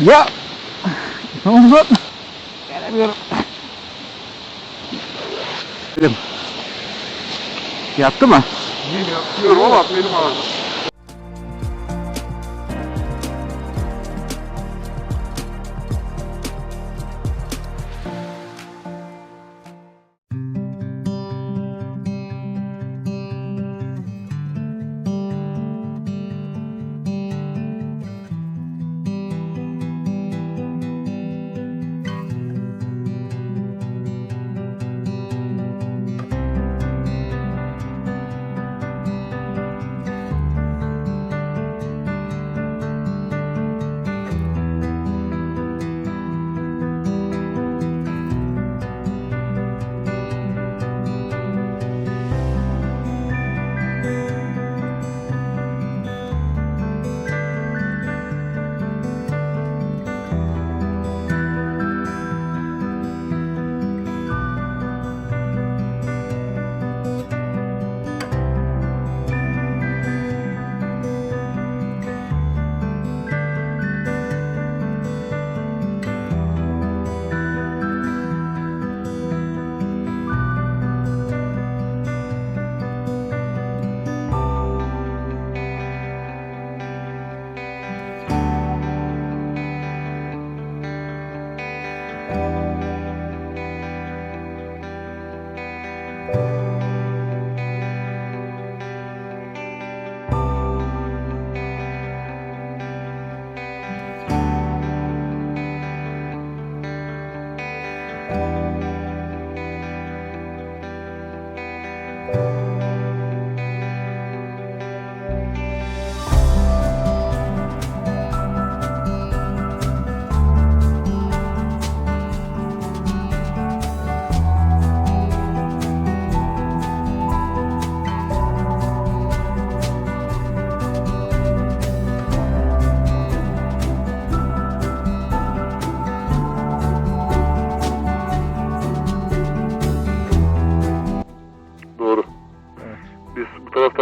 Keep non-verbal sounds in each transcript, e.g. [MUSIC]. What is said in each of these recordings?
Ya! Ne oldu? Gelemiyorum. Yattı mı? Diyorum ama benim ağzım.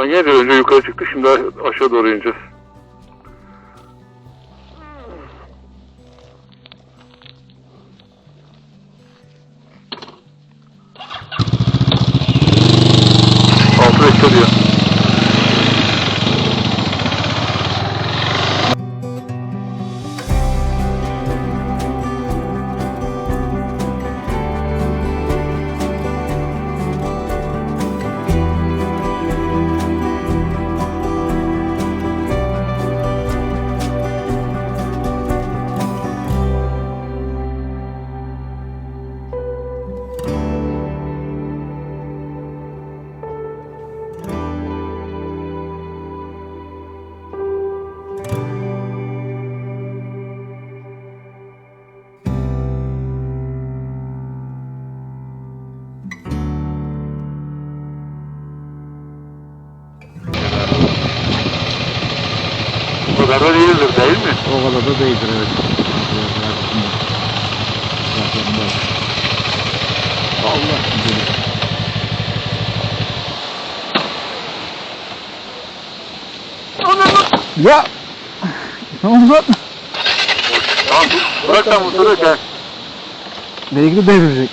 Taraftan gelince önce yukarı çıktık şimdi aşağı doğru ineceğiz. Kadar da değildir değil mi? O kadar da değildir evet. Allah Ya! Ne oldu? Tamam dur. Bırak sen motoru gel. Belki de devrilecek.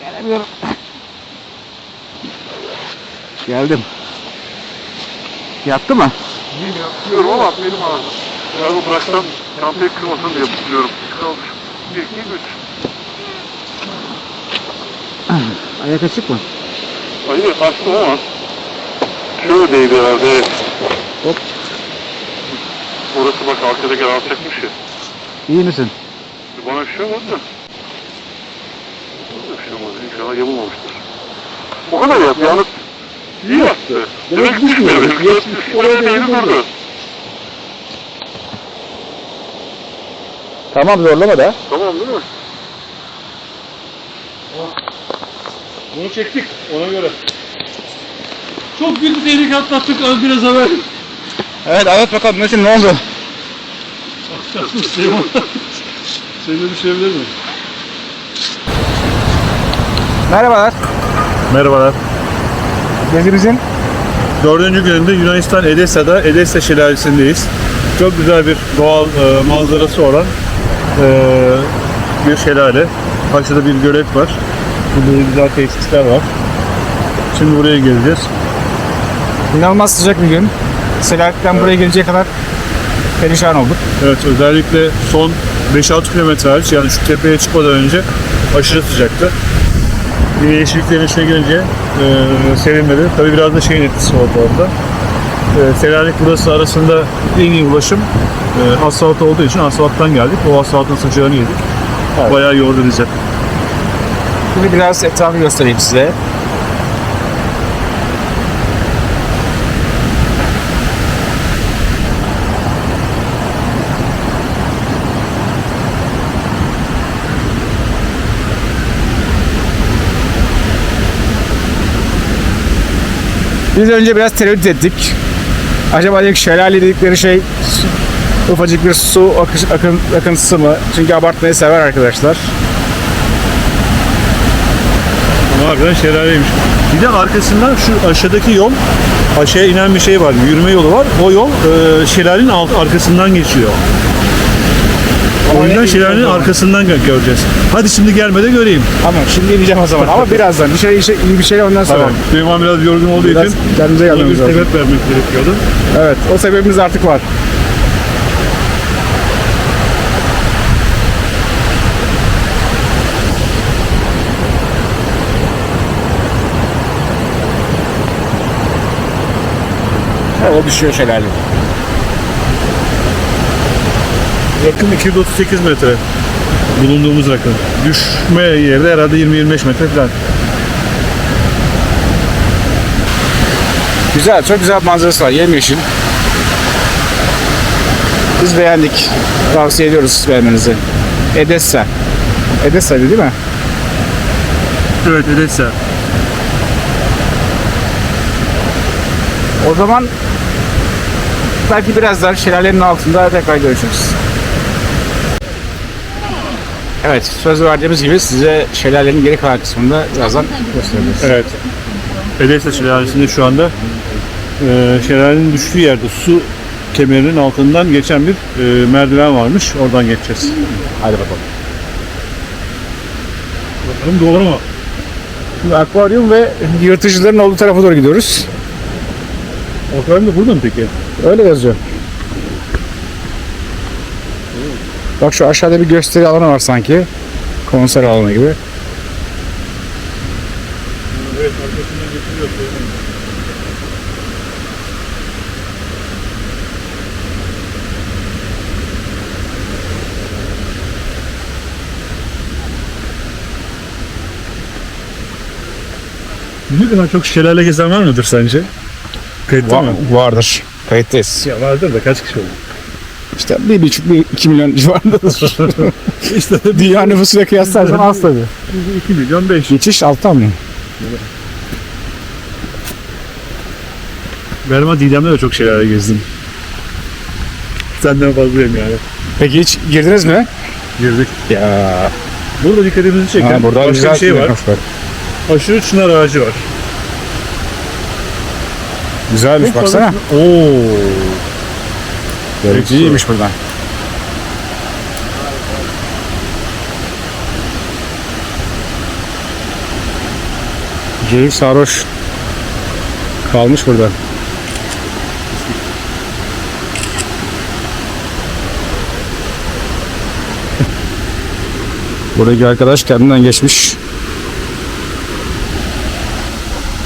Gelemiyorum. Geldim. Yattı mı? Diyorum ama benim ağzım. Ya bu bıraksam çantayı kırmasın diye tutuyorum. Kalmış. Bir, iki, üç. Ayak açık mı? Hayır açtım ama. Şöyle değdi herhalde. evet. Hop. Orası bak arkadaki alçakmış ya. İyi misin? Bana bir şey olmadı da. Bir şey olmadı. İnşallah yamulmamıştır. O kadar yap. Yalnız yaptı. Demek ki düşmüyor. Benim oraya değdi durdu. Tamam zorlama da. Tamam değil mi? Bunu çektik ona göre. Çok büyük bir tehlike atlattık az biraz evvel. Evet anlat bakalım Metin ne oldu? Süleyman. Seni düşebilir mi? Merhabalar. Merhabalar. Gezimizin Dördüncü gününde Yunanistan Edessa'da Edessa Şelalesi'ndeyiz. Çok güzel bir doğal e, manzarası olan e, bir şelale. Karşıda bir gölet var. Burada güzel tesisler var. Şimdi buraya geleceğiz. İnanılmaz sıcak bir gün. Selahattin buraya gelecek kadar perişan olduk. Evet özellikle son 5-6 kilometre hariç yani şu tepeye çıkmadan önce aşırı sıcaktı. Bir yeşilliklerin içine girince e, serinmedi. Tabii biraz da şeyin etkisi oldu orada. E, Selanik burası arasında en iyi ulaşım e, asfalt olduğu için asfalttan geldik. O asfaltın sıcağını yedik. Bayağı yordu bizi. Şimdi biraz etrafı göstereyim size. Biz önce biraz tereddüt ettik. Acaba dedik şelale dedikleri şey ufacık bir su akış, akın, akıntısı mı? Çünkü abartmayı sever arkadaşlar. Ama harbiden şelaleymiş. Bir de arkasından şu aşağıdaki yol aşağıya inen bir şey var. Yürüme yolu var. O yol e, şelalenin alt, arkasından geçiyor. O yüzden şelalenin arkasından gö- göreceğiz. Hadi şimdi gelmede göreyim. Tamam şimdi ineceğim o zaman ama birazdan bir şey, şey iyi bir şey ondan sonra. Tamam. Süleyman biraz yorgun olduğu Biraz için kendimize ona bir gelmemiz lazım. sebep vermek gerekiyordu. Evet o sebebimiz artık var. O düşüyor şelale. Rakım 238 metre. Bulunduğumuz rakım. Düşme yeri de herhalde 20-25 metre falan. Güzel, çok güzel manzarası var. Yemyeşil. Biz beğendik. Tavsiye ediyoruz beğenmenizi. Edessa. Edessa'ydı değil mi? Evet Edessa. O zaman belki birazdan şelalenin altında tekrar görüşürüz. Evet, söz verdiğimiz gibi size şelalenin geri kalan kısmında birazdan göstereceğiz. Evet. Edessa şelalesinde şu anda e, şelalenin düştüğü yerde su kemerinin altından geçen bir e, merdiven varmış. Oradan geçeceğiz. Hadi bakalım. Bakalım doğru mu? Şimdi akvaryum ve yırtıcıların olduğu tarafa doğru gidiyoruz. Akvaryum da burada mı peki? Öyle yazıyor. Bak şu aşağıda bir gösteri alanı var sanki. Konser alanı gibi. Evet arkasından getiriyor. Ne kadar çok şelale gezen var mıdır sence? Kayıtta mı? vardır. Kayıttayız. Ya vardır da kaç kişi olur? İşte bir buçuk, bir iki milyon civarındadır. [LAUGHS] işte Dünya nüfusuyla kıyaslarsan az tabii. 2 milyon 5. Geçiş alttan mı? Ama Didem'de de çok şelale gezdim. Senden fazlayım yani. Peki hiç girdiniz mi? Girdik. Ya. Burada dikkatimizi çeken Ha, burada başka bir şey var. yapmışlar. Aşırı çınar ağacı var. Güzelmiş baksana. Oo. Görüntü iyiymiş buradan. Geyik sarhoş kalmış burada. [LAUGHS] Buradaki arkadaş kendinden geçmiş.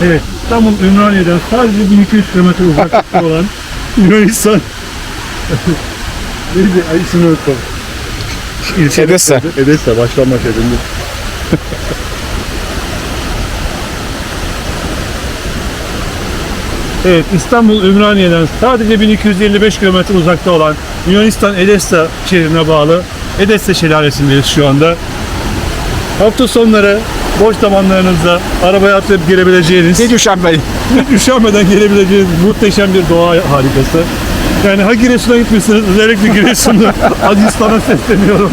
Evet. İstanbul Ümraniye'den sadece 1200 kilometre uzaklıkta olan [LAUGHS] Yunanistan. Neydi? Ay ismini unuttum. İlçe Edessa. Edessa. Başlanma şehrinde. Evet, İstanbul Ümraniye'den sadece 1255 kilometre uzakta olan Yunanistan Edessa şehrine bağlı Edessa Şelalesi'ndeyiz şu anda. Hafta sonları boş zamanlarınızda arabaya atlayıp girebileceğiniz Hiç üşenmeyin. hiç üşenmeden gelebileceğiniz muhteşem bir doğa harikası. Yani ha Giresun'a gitmişsiniz özellikle Giresun'da [LAUGHS] Azistan'a sesleniyorum.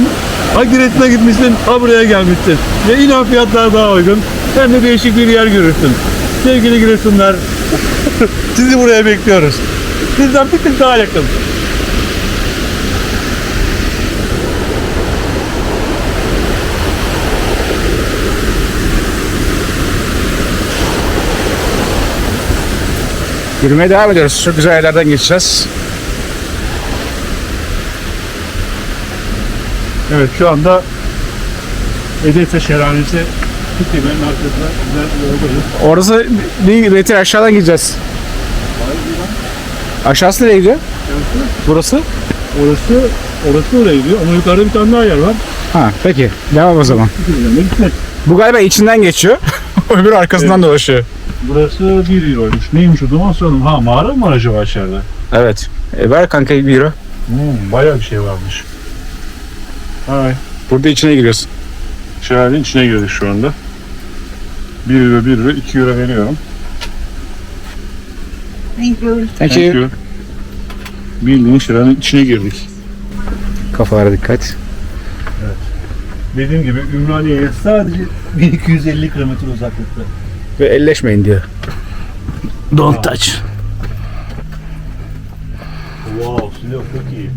Ha Giresun'a gitmişsin ha buraya gelmişsin. Ve yine fiyatlar daha uygun. Hem de değişik bir yer görürsün. Sevgili Giresunlar [LAUGHS] sizi buraya bekliyoruz. Sizden bir tık daha yakın. Yürümeye devam ediyoruz. Çok güzel yerlerden geçeceğiz. Evet şu anda Edefe Şelalesi Kuttepe'nin arkasında güzel bir yoldayız. Orası bir metre aşağıdan gideceğiz. Aşağısı nereye gidiyor? Burası? Orası, orası oraya gidiyor ama yukarıda bir tane daha yer var. Ha peki. Devam o zaman. Gitmek. Bu galiba içinden geçiyor. [LAUGHS] Öbürü arkasından dolaşıyor. Burası 1 euroymuş. Neymiş o zaman soralım. Ha mağara mı var acaba içeride? Evet. E, ver kanka bir euro. Hmm, bayağı bir şey varmış. Hay. Burada içine giriyorsun. Şelalenin içine girdik şu anda. 1 euro, 1 euro, 2 euro veriyorum. Thank you. Bildiğin şelalenin içine girdik. Kafalara dikkat. Dediğim gibi Ümraniye'ye sadece 1250 kilometre uzaklıkta. Ve elleşmeyin diyor. Don't touch. Wow, silah çok iyi.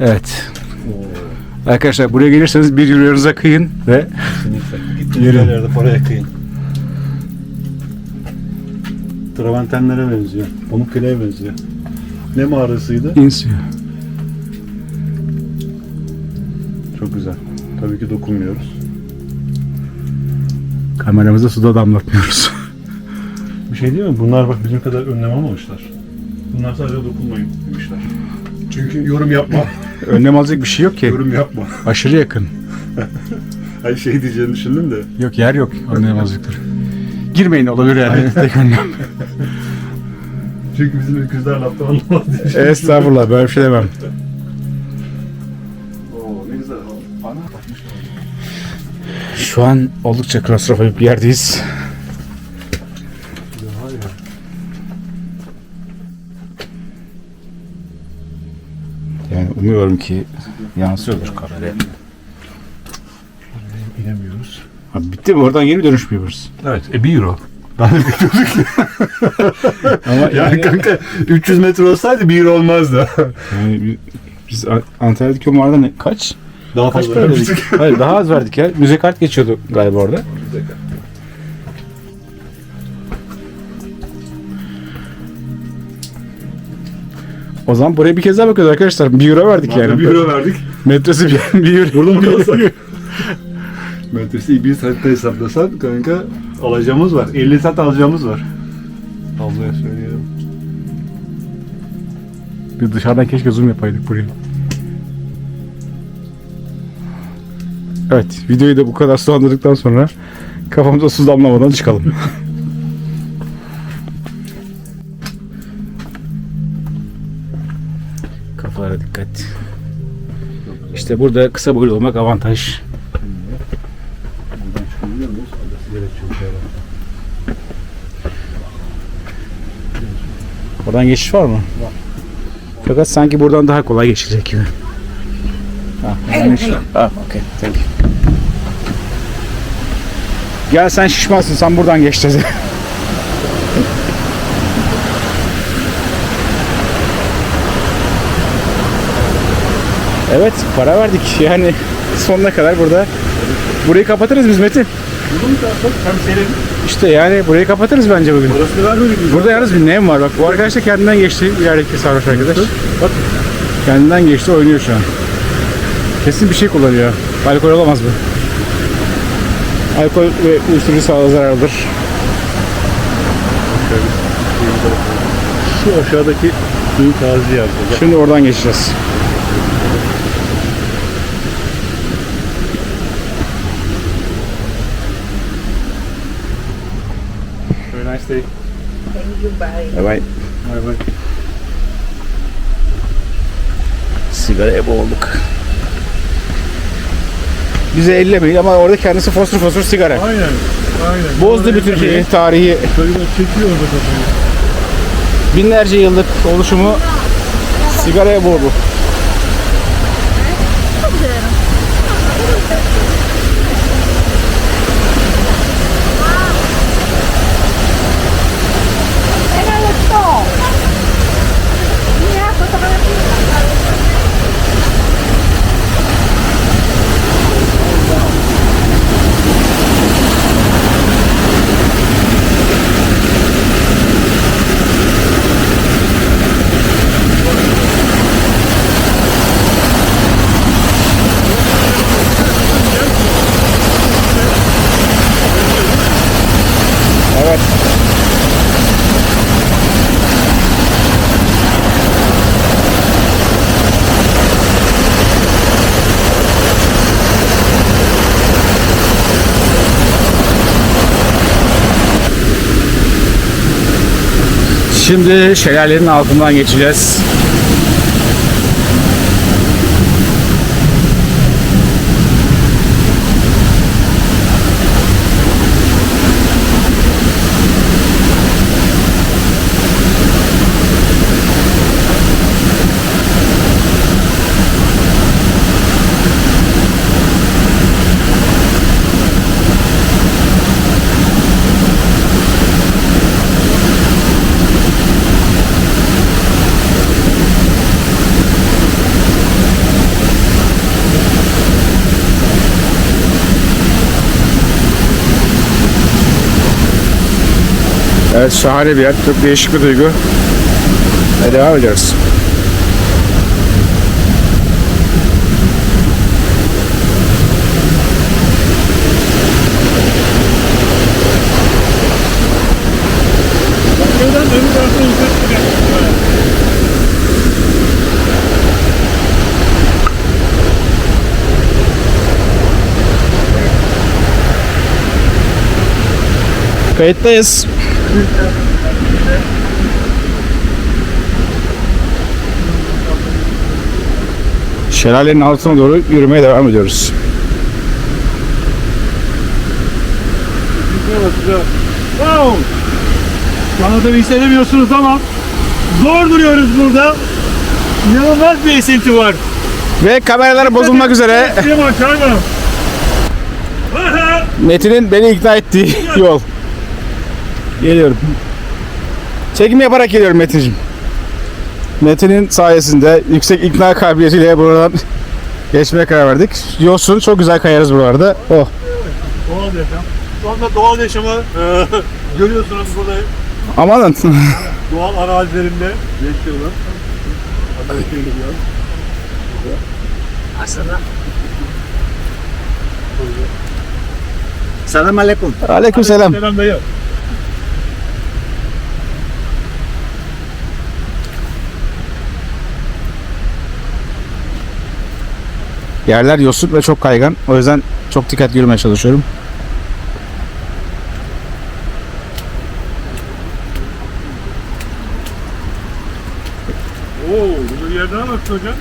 Evet. Arkadaşlar buraya gelirseniz bir euronuza kıyın ve Gittiğiniz yerlerde paraya kıyın. Traventenlere benziyor. Pamukkale'ye benziyor. Ne mağarasıydı? insiyor. Çok güzel. Tabii ki dokunmuyoruz. Kameramızda suda damlatmıyoruz. [LAUGHS] Bir şey değil mi? Bunlar bak bizim kadar önlem almamışlar. Bunlar sadece dokunmayın demişler. Çünkü yorum yapma. Önlem alacak bir şey yok ki. yorum yapma. Aşırı yakın. [LAUGHS] Ay şey diyeceğini düşündüm de. Yok yer yok önlem alacakları. Girmeyin olabilir yani. Tek önlem. [LAUGHS] Çünkü bizim öküzler laftan anlamaz diye. Estağfurullah böyle bir şey demem. Oo ne güzel. Ana. Şu an oldukça klostrofobik bir yerdeyiz. Umuyorum ki yansıyordur kameraya. İnemiyoruz. Abi bitti mi? Oradan geri dönüş mü yapıyoruz? Evet, e 1 euro. Ben de bekliyorduk ki. [LAUGHS] Ama yani yani, kanka 300 metre olsaydı 1 euro olmazdı. yani bi- biz An- Antalya'daki o mağarada ne? Kaç? Daha Kaç para verdik? Hayır daha az verdik ya. Müze kart geçiyordu galiba orada. O zaman buraya bir kez daha bakıyoruz arkadaşlar. Bir euro verdik yani. 1 euro verdik. Metresi bir, bir euro. Burada mı kalsak? [LAUGHS] Metresi bir saatte hesaplasan kanka alacağımız var. 50 saat alacağımız var. Ablaya söyleyelim. Bir dışarıdan keşke zoom yapaydık buraya. Evet, videoyu da bu kadar sulandırdıktan sonra kafamıza su damlamadan çıkalım. [LAUGHS] Kafalara dikkat. İşte burada kısa boylu olmak avantaj. Buradan şey geçiş var mı? Var. Fakat sanki buradan daha kolay geçilecek gibi. Var. Ha, okay. Thank you. Gel sen şişmansın, sen buradan geç dedi. [LAUGHS] evet, para verdik. Yani sonuna kadar burada. Burayı kapatırız biz Metin. Burada mı kalsak? Hem senin. İşte yani burayı kapatırız bence bugün. Parasını vermedik biz. Burada yalnız bir neyim var bak. Bu arkadaş da kendinden geçti. Yerdeki sarhoş arkadaş. Bak kendinden geçti oynuyor şu an. Kesin bir şey kullanıyor. Alkol olamaz bu. Alkol ve uyuşturucu sağlığa zararlıdır. Şu aşağıdaki suyun yer. burada. Şimdi oradan geçeceğiz. Very nice day. Thank you, bye. Bay bay. Bay bay. Sigaraya boğulduk. Bize ellemeyin ama orada kendisi fosur fosur sigara. Aynen. Aynen. Bozdu bütün şeyi, tarihi. Çocuklar çekiyor orada kafayı. Binlerce yıllık oluşumu sigaraya boğdu. Şimdi şelalenin altından geçeceğiz. Evet şahane bir yer. Çok değişik bir duygu. Ve devam ediyoruz. Kayıttayız. Şelalenin altına doğru yürümeye devam ediyoruz. Wow! Anda tabii hissedemiyorsunuz ama zor duruyoruz burada. İnanılmaz bir esinti var. Ve kameralar bozulmak üzere. Metin'in beni ikna ettiği yol. Geliyorum. Çekim yaparak geliyorum Metin'ciğim. Metin'in sayesinde yüksek ikna kabiliyetiyle buradan geçmeye karar verdik. Yosun çok güzel kayarız buralarda. Oh. Doğal yaşam. Şu anda doğal yaşamı e, [LAUGHS] görüyorsunuz burada Amanın. doğal arazilerinde yaşıyorlar. Hadi geliyor. Salam alaikum. Aleyküm selam. Selam dayı. Yerler yosun ve çok kaygan. O yüzden çok dikkatli yürümeye çalışıyorum. Oo, burada yerden bak hocam.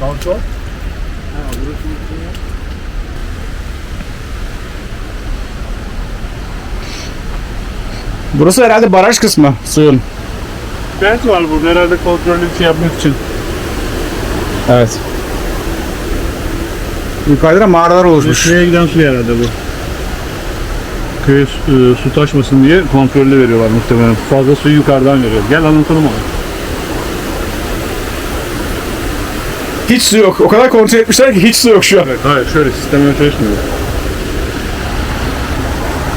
Kalça. Ha, burası şey. Burası herhalde baraj kısmı suyun. Bent var burada herhalde kontrollü bir şey yapmak için. Evet. Yukarıda mağaralar oluşmuş. Şuraya giden su herhalde bu. Köye e, su taşmasın diye kontrollü veriyorlar muhtemelen. Fazla suyu yukarıdan veriyor. Gel anlatalım onu. Hiç su yok. O kadar kontrol etmişler ki hiç su yok şu an. Evet, hayır şöyle sistemle çalışmıyor.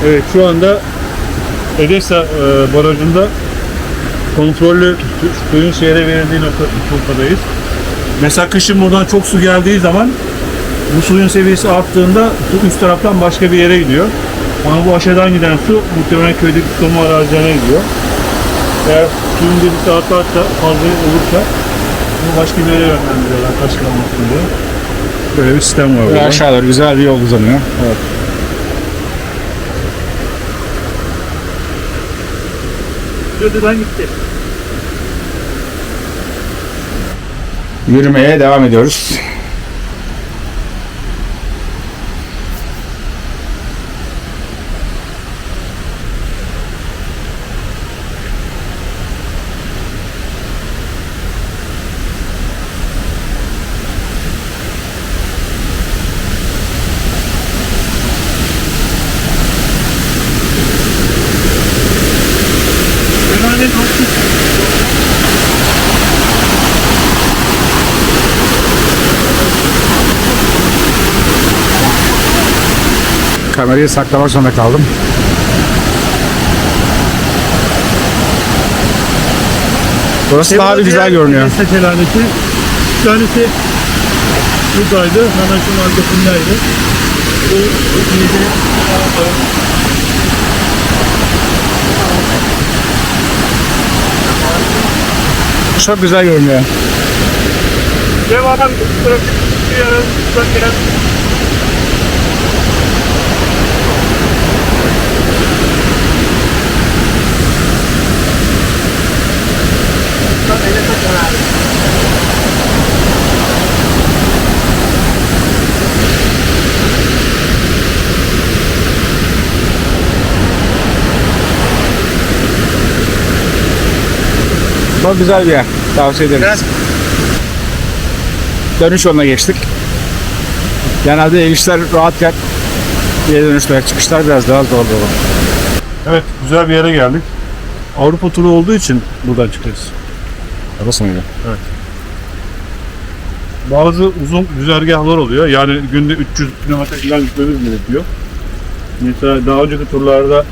Evet şu anda Edesa e, barajında kontrollü su- suyun şehre verildiği nokta, noktadayız. Mesela kışın buradan çok su geldiği zaman bu suyun seviyesi arttığında su üst taraftan başka bir yere gidiyor. Ama bu aşağıdan giden su muhtemelen köydeki sulama arazilerine gidiyor. Eğer suyun debisi artarsa, fazla olursa bunu başka bir yere yönlendiriyorlar taşkınlamasın diye. Böyle bir sistem var burada. aşağı doğru güzel bir yol uzanıyor. Caddeden gitti. Yürümeye devam ediyoruz. Genelde çok Kamerayı saklamak zorunda kaldım. Burası daha bir güzel görünüyor. Şelalesi. Bir tanesi buradaydı. Hemen şunun arkasındaydı. Bu ikinci Çok güzel görünüyor. Devam trafik bir Ama güzel bir yer. Tavsiye ederim. Biraz... Dönüş yoluna geçtik. Genelde erişler rahatken geri dönüşler, çıkışlar biraz daha zor olur. Evet, güzel bir yere geldik. Avrupa turu olduğu için buradan çıkarız. Orası mıydı? Bazı uzun güzergahlar oluyor. Yani günde 300 kilometre falan gitmemiz gerekiyor. Mesela daha önceki turlarda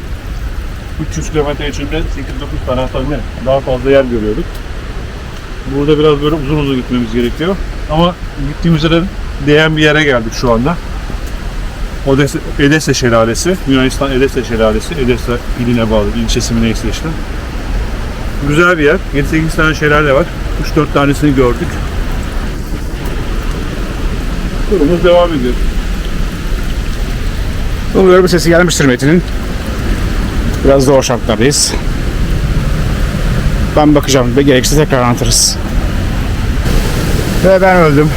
300 kilometre içinde 8-9 tane hatta daha fazla yer görüyorduk. Burada biraz böyle uzun uzun gitmemiz gerekiyor. Ama gittiğimiz yere değen bir yere geldik şu anda. Odessa, Edessa Şelalesi, Yunanistan Edessa Şelalesi, Edessa iline bağlı, ilçesi mi neyse işte. Güzel bir yer. 7-8 tane şelale var. 3-4 tanesini gördük. Turumuz devam ediyor. Umuyorum sesi gelmiştir Metin'in. Biraz zor şartlardayız. Ben bakacağım gerekirse tekrar anlatırız. Ve ben öldüm.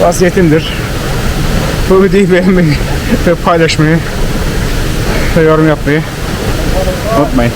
Vasiyetimdir. Bu videoyu beğenmeyi ve paylaşmayı ve yorum yapmayı unutmayın.